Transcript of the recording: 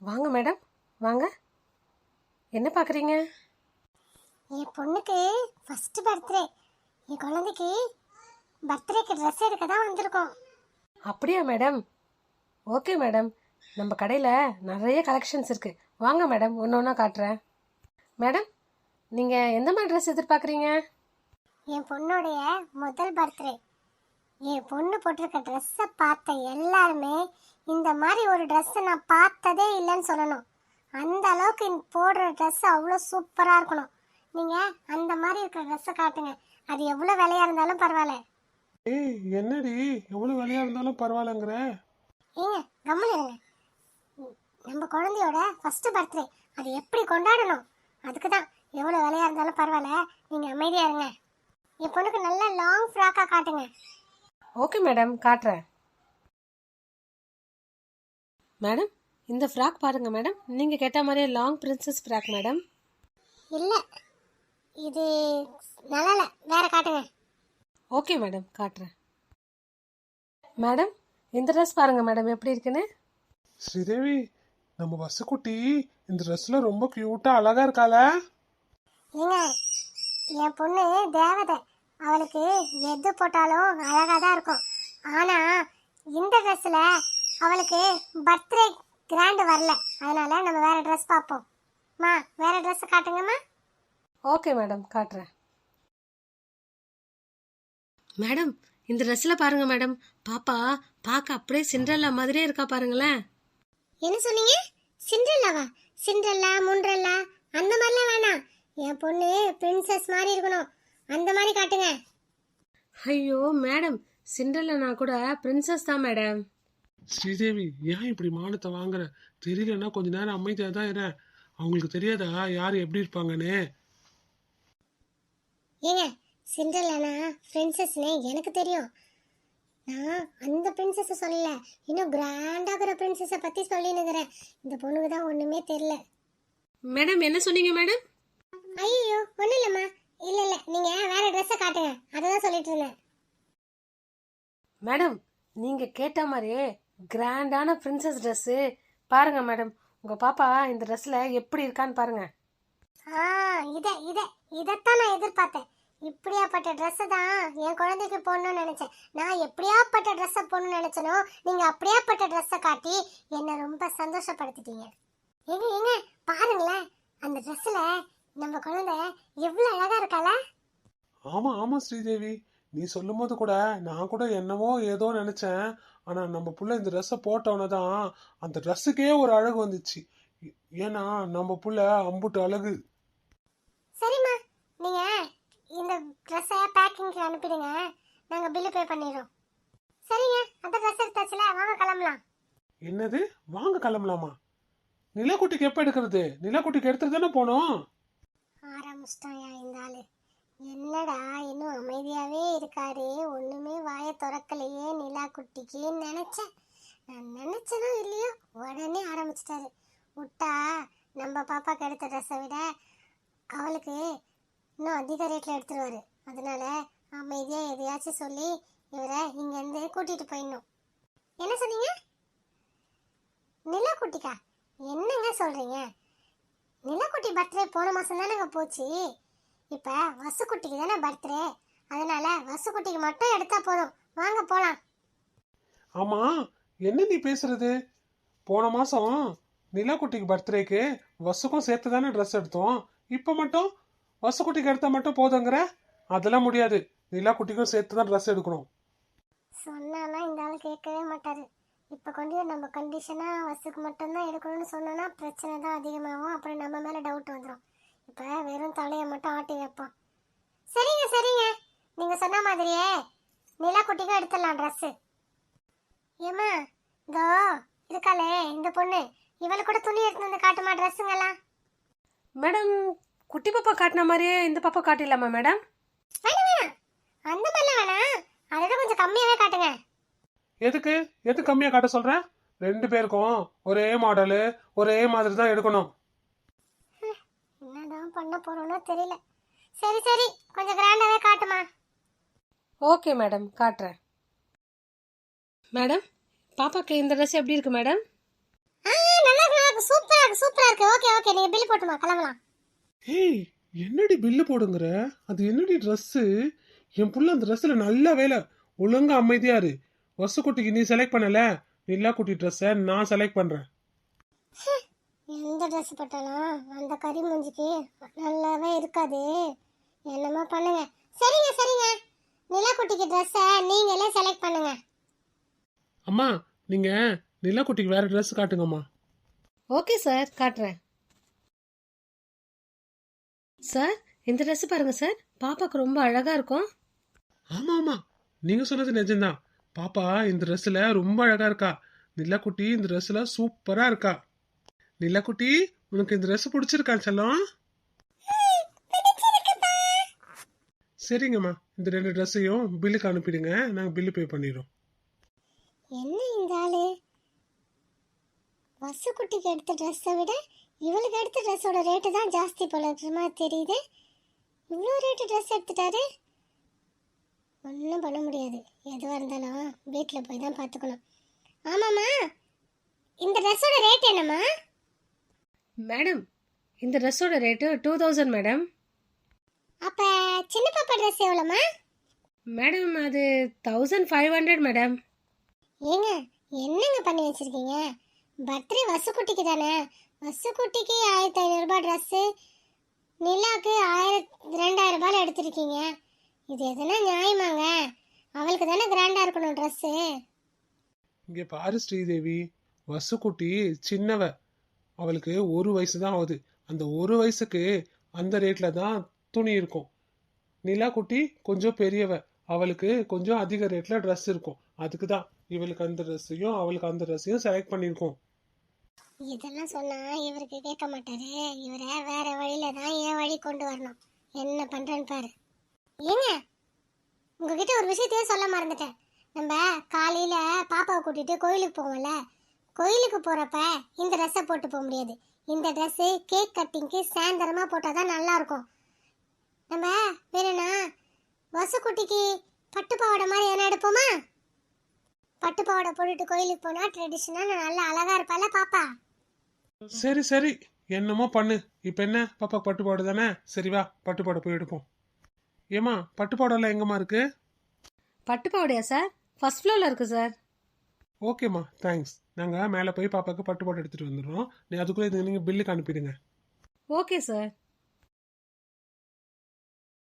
வாங்க மேடம். வாங்க. என்ன பார்க்குறீங்க என் பொண்ணுக்கு ஃபர்ஸ்ட் பர்த்டே என் குழந்தைக்கு பர்த்டேக்கு ட்ரெஸ் எடுக்க தான் வந்திருக்கோம். அப்படியா மேடம்? Okay madam. நம்ம கடையில் நிறைய கலெக்ஷன்ஸ் இருக்குது வாங்க மேடம். ஒன்று ஒன்றா காட்டுறேன். மேடம் நீங்கள் எந்த மாதிரி ட்ரெஸ் எதிர்பார்க்குறீங்க? என் பொண்ணுடைய முதல் பர்த்டே என் பொண்ணு போட்டிருக்க ட்ரெஸ்ஸை பார்த்த எல்லாருமே இந்த மாதிரி ஒரு ட்ரெஸ்ஸை நான் பார்த்ததே இல்லைன்னு சொல்லணும். அந்த அளவுக்கு போடுற ட்ரெஸ் அவ்வளோ சூப்பராக இருக்கணும். நீங்கள் அந்த மாதிரி இருக்கிற ட்ரெஸ்ஸை காட்டுங்க. அது எவ்வளோ விலையாக இருந்தாலும் பரவாயில்ல. ஏய் என்னடி? எவ்வளவு விலையா இருந்தாலும் பரவாயில்லங்கிற? ஏங்க ம், நம்ம குழந்தையோட ஃபர்ஸ்ட் பர்த்டே அது எப்படி கொண்டாடணும்? அதுக்கு தான் எவ்வளோ விலையாக இருந்தாலும் பரவாயில்ல. நீங்கள் அமைதியாக இருங்க. என் பொண்ணுக்கு நல்ல லாங் ஃப்ராக்காக காட்டுங்க. ஓகே மேடம் காட்டுறேன். மேடம் இந்த ஃப்ராக் பாருங்க மேடம் நீங்கள் கேட்ட மாதிரியே லாங் பிரின்சஸ் ஃப்ராக் மேடம் இல்லை. இது நல்லா இல்லை. வேற காட்டுங்க. ஓகே மேடம் காட்டுறேன். மேடம் இந்த ட்ரெஸ் பாருங்க மேடம் எப்படி இருக்குன்னு? ஸ்ரீதேவி நம்ம வசுக்குட்டி இந்த ட்ரெஸ்ல ரொம்ப கியூட்டா அழகா இருக்கால ஏங்க என் பொண்ணு தேவதை. அவளுக்கு எது போட்டாலும் அழகாக தான் இருக்கும். ஆனால் இந்த ட்ரெஸ்ஸில் அவளுக்கு பர்த்டே கிராண்டு வரல. அதனால நம்ம வேற ட்ரெஸ் பார்ப்போம். மா வேற ட்ரெஸ் காட்டுங்கம்மா. ஓகே மேடம் காட்டுறேன். மேடம் இந்த ட்ரெஸ்ஸில் பாருங்க மேடம் பாப்பா பார்க்க அப்படியே சிண்ட்ரல்லா மாதிரியே இருக்கா பாருங்களேன். என்ன சொன்னீங்க? சிண்ட்ரெல்லாவா சிண்ட்ரெல்லா முண்ட்ரெல்லா அந்த மாதிரிலாம் வேணாம். என் பொண்ணு பிரின்சஸ் மாதிரி இருக்கணும். அந்த மாதிரி காட்டுங்க. ஐயோ மேடம் சிண்ட்ரல்லனா கூட பிரின்சஸ் தான் மேடம் ஸ்ரீதேவி ஏன் இப்படி மானத்தை வாங்குற? தெரியலன்னா கொஞ்ச நேரம் அமைதியா தான் இரு. அவங்களுக்கு தெரியாதா? யார் எப்படி இருப்பாங்கன்னு? ஏங்க சிண்ட்ரெல்லானா பிரின்சஸ்னு எனக்கு தெரியும். நான் அந்த பிரின்சஸை சொல்லல. இன்னும் கிராண்டாகிற பிரின்சஸை பற்றி சொல்லினுக்கிறேன் இந்த பொண்ணுக்கு தான் ஒன்றுமே தெரில மேடம் என்ன சொன்னீங்க மேடம் ஐயோ ஒன்றும் இல்லைம்மா. இல்லை இல்லை. நீங்கள் வேற ட்ரெஸ்ஸை காட்டுங்க. அதை தான் சொல்லிட்டு இருந்தேன். மேடம் நீங்கள் கேட்ட மாதிரியே கிராண்டான பிரின்சஸ் ட்ரெஸ்ஸு பாருங்க மேடம். உங்கள் பாப்பா இந்த ட்ரெஸ்ஸில் எப்படி இருக்கான்னு பாருங்க. ஆ இதை இதை இதைத்தான் நான் எதிர்பார்த்தேன். இப்படியாப்பட்ட ட்ரெஸ்ஸை தான் என் குழந்தைக்கு போடணும்னு நினச்சேன். நான் எப்படியாப்பட்ட ட்ரெஸ்ஸை போடணும்னு நினச்சனோ நீங்கள் அப்படியாப்பட்ட ட்ரெஸ்ஸை காட்டி என்னை ரொம்ப சந்தோஷப்படுத்திட்டீங்க. ஏங்க ஏங்க பாருங்களேன். அந்த ட்ரெஸ்ஸில் நம்ம குழந்தை எவ்வளோ அழகாக ஆமா ஆமா ஸ்ரீதேவி. நீ சொல்லும் போது கூட நான் கூட என்னவோ ஏதோ நினைச்சேன். ஆனா நம்ம புள்ள இந்த ட்ரெஸ்ஸை போட்டவன தான் அந்த ட்ரெஸ்ஸுக்கே ஒரு அழகு வந்துச்சு. ஏன்னா நம்ம புள்ள அம்புட்டு அழகு. சரிம்மா. நீங்கள் இந்த ட்ரெஸ்ஸை பேக்கிங்க்கு அனுப்பிடுங்க. நாங்கள் பில்லு பே பண்ணிடுறோம். சரிங்க. அந்த ட்ரெஸ் எடுத்தாச்சுல வாங்க கிளம்பலாம். என்னது? வாங்க கிளம்பலாமா? நிலக்குட்டிக்கு எப்ப எடுக்கிறது? நிலக்குட்டிக்கு எடுத்துட்டு தானே போனோம் ஆரம்பிச்சிட்டாயா இந்த ஆளு. என்னடா இன்னும் அமைதியாகவே இருக்காரு. ஒன்றுமே வாயை திறக்கலையே நிலா குட்டிக்குன்னு நினச்சேன் நான் நினைச்சனோ இல்லையோ உடனே ஆரம்பிச்சிட்டாரு. விட்டா நம்ம பாப்பாக்கு எடுத்த ட்ரெஸ்ஸை விட அவளுக்கு இன்னும் அதிக ரேட்டில் எடுத்துருவாரு. அதனால அமைதியாக எதையாச்சும் சொல்லி இவரை இங்கேருந்து கூட்டிகிட்டு போயிடணும். என்ன சொன்னீங்க? நிலா குட்டிக்கா என்னங்க சொல்கிறீங்க நிலா குட்டி பர்த்டே போன மாதம் தானேங்க போச்சு. இப்போ வசுக்குட்டிக்கு தானே பர்த்டே? அதனால வசுக்குட்டிக்கு மட்டும் எடுத்தா போதும். வாங்க போகலாம் ஆமா என்ன நீ பேசுறது? போன மாசம் நிலாக்குட்டிக்கு பர்த்டேக்கு வசுக்கும் சேர்த்து தானே ட்ரெஸ் எடுத்தோம். இப்போ மட்டும் வசுக்குட்டிக்கு எடுத்தா மட்டும் போதுங்கிற? அதெல்லாம் முடியாது. நிலாக்குட்டிக்கும் சேர்த்து தான் ட்ரெஸ் எடுக்கணும். சொன்னாலாம் இந்த ஆள் கேட்கவே மாட்டாரு. இப்போ கொண்டு நம்ம கண்டிஷனாக வசுக்கு மட்டும்தான் எடுக்கணும்னு சொன்னோன்னா பிரச்சனை தான் அதிகமாகும். அப்புறம் நம்ம மேலே டவுட் வந்துடும் இப்போ வெறும் தலையை மட்டும் ஆட்டி வைப்போம் சரிங்க சரிங்க. நீங்கள் சொன்ன மாதிரியே நிலாக்குட்டிக்கும் எடுத்துடலாம் ட்ரெஸ்ஸு ஏம்மா இதோ இருக்காளே இந்த பொண்ணு. இவளுக்கு கூட துணி எடுத்து வந்து காட்டுமா ட்ரெஸ்ஸுங்கெல்லாம் மேடம் குட்டி பாப்பா காட்டின மாதிரியே இந்த பாப்பா காட்டிடலாமா மேடம்? வேணாம் வேணாம். அந்த மாதிரிலாம் வேணாம். அதை விட கொஞ்சம் கம்மியாகவே காட்டுங்க. எதுக்கு? எது கம்மியா காட்ட சொல்ற? ரெண்டு பேருக்கும் ஒரே மாடலு ஒரே மாதிரி தான் எடுக்கணும். பண்ண போறோம்னோ தெரியல. சரி சரி கொஞ்சம் கிராண்டாவே காட்டுமா? ஓகே மேடம் காட்டுறேன். மேடம் பாப்பாக்கு இந்த ட்ரெஸ் எப்படி இருக்கு மேடம்? ஆ நல்லா இருக்கு, நல்லா இருக்கு. சூப்பரா இருக்கு ஓகே ஓகே நீங்க பில் போட்டுமா? கிளம்பலாம். ஏய் என்னடி பில்லு போடுங்கிற? அது என்னடி ட்ரெஸ்ஸு என் புள்ள அந்த ட்ரெஸ்ஸில் நல்ல வேலை. ஒழுங்கா அமைதியா இரு. வசுக்குட்டிக்கு நீ செலக்ட் பண்ணல. நிலா குட்டி ட்ரெஸ்ஸை நான் செலக்ட் பண்றேன். எந்த ட்ரெஸ் போட்டாலும் அந்த கறி மூஞ்சிக்கு நல்லாவே இருக்காது. என்னமோ பண்ணுங்க. சரிங்க சரிங்க. நிலாக்குட்டிக்கு ட்ரெஸ்ஸை நீங்களே செலக்ட் பண்ணுங்க. அம்மா நீங்க நிலா குட்டிக்கு வேற ட்ரெஸ் காட்டுங்கம்மா. ஓகே சார் காட்டுறேன். சார் இந்த ட்ரெஸ் பாருங்க சார் பாப்பாக்கு ரொம்ப அழகா இருக்கும். ஆமா ஆமா. நீங்க சொன்னது நிஜம்தான். பாப்பா இந்த ட்ரெஸ்ல ரொம்ப அழகா இருக்கா. நிலக்குட்டி இந்த ட்ரெஸ்ல சூப்பரா இருக்கா. நிலக்குட்டி உனக்கு இந்த ட்ரெஸ் பிடிச்சிருக்கா செல்லம். சரிங்கம்மா இந்த ரெண்டு ட்ரெஸ்ஸையும் பில்லுக்கு அனுப்பிடுங்க நாங்கள் பில்லு பே பண்ணிடுறோம். என்ன இந்த ஆளு? வசுக்குட்டிக்கு எடுத்த ட்ரெஸ்ஸை விட இவளுக்கு எடுத்த ட்ரெஸ்ஸோட ரேட்டு தான் ஜாஸ்தி போல இருக்கிற மாதிரி தெரியுது. இவ்வளோ ரேட்டு ட்ரெஸ் எடுத்துட்டாரு. ஒன்றும் பண்ண முடியாது. எதுவாக இருந்தாலும் வீட்டில் போய் தான் பார்த்துக்கணும். ஆமாம்மா இந்த ட்ரெஸ்ஸோட ரேட் என்னம்மா? மேடம் இந்த ட்ரெஸ்ஸோட ரேட்டு டூ தௌசண்ட் மேடம். அப்போ சின்ன பாப்பா ட்ரெஸ் எவ்வளோம்மா? மேடம் அது தௌசண்ட் ஃபைவ் ஹண்ட்ரட் மேடம். ஏங்க என்னங்க பண்ணி வச்சிருக்கீங்க? பர்த்டே வசுக்குட்டிக்கு தானே? வசுக்குட்டிக்கு ஆயிரத்தி ஐநூறுரூபா ட்ரெஸ்ஸு நிலாவுக்கு ஆயிரத்தி ரெண்டாயிரம் ரூபாயில் எடுத்திருக்கீங்க. இது எதுனா நியாயமாங்க? அவளுக்கு தானே கிராண்டாக இருக்கணும் ட்ரெஸ்ஸு இங்கே பாரு ஸ்ரீதேவி வசுக்குட்டி சின்னவ. அவளுக்கு ஒரு வயசு தான் ஆகுது. அந்த ஒரு வயசுக்கு அந்த ரேட்டில் தான் துணி இருக்கும். நிலா குட்டி கொஞ்சம் பெரியவ. அவளுக்கு கொஞ்சம் அதிக ரேட்டில் ட்ரெஸ் இருக்கும். அதுக்கு தான். இவளுக்கு அந்த ட்ரெஸ்ஸையும் அவளுக்கு அந்த ட்ரெஸ்ஸையும் செலக்ட் பண்ணியிருக்கோம். இதெல்லாம் சொன்னால் இவருக்கு கேட்க மாட்டாரு. இவரை வேற வழியில தான் என் வழி கொண்டு வரணும். என்ன பண்ணுறேன்னு பாரு. ஏங்க உங்ககிட்ட ஒரு விஷயத்தையே சொல்ல மறந்துட்டேன். நம்ம காலையில் பாப்பாவை கூட்டிட்டு கோயிலுக்கு போவோம்ல. கோயிலுக்கு போகிறப்ப இந்த ட்ரெஸ்ஸை போட்டு போக முடியாது. இந்த ட்ரெஸ்ஸு கேக் கட்டிங்க்கு சாயந்தரமாக போட்டால் தான் நல்லாயிருக்கும் நம்ம வேணும்னா வசுக்குட்டிக்கு பட்டு பாவாடை மாதிரி எதனா எடுப்போமா? பட்டு பாவாடை போட்டுட்டு கோயிலுக்கு போனால் ட்ரெடிஷ்னலாக நல்லா அழகாக இருப்பால பாப்பா? சரி சரி. என்னமோ பண்ணு. இப்போ என்ன? பாப்பா பட்டுப்பாடு தானே? சரி வா பட்டுப்பாடை போய் எடுப்போம். ஏமா பட்டுப்பாடெல்லாம் எங்கம்மா இருக்கு? பட்டு பாவாடையா சார்? ஃபர்ஸ்ட் ஃப்ளோரில் இருக்குது சார். ஓகேம்மா தேங்க்ஸ் நாங்கள் மேலே போய் பாப்பாக்கு பட்டுப்பாடு எடுத்துகிட்டு வந்துடுறோம். அதுக்குள்ளே அதுக்குள்ளே நீங்கள் பில்லுக்கு அனுப்பிடுங்க. Okay sir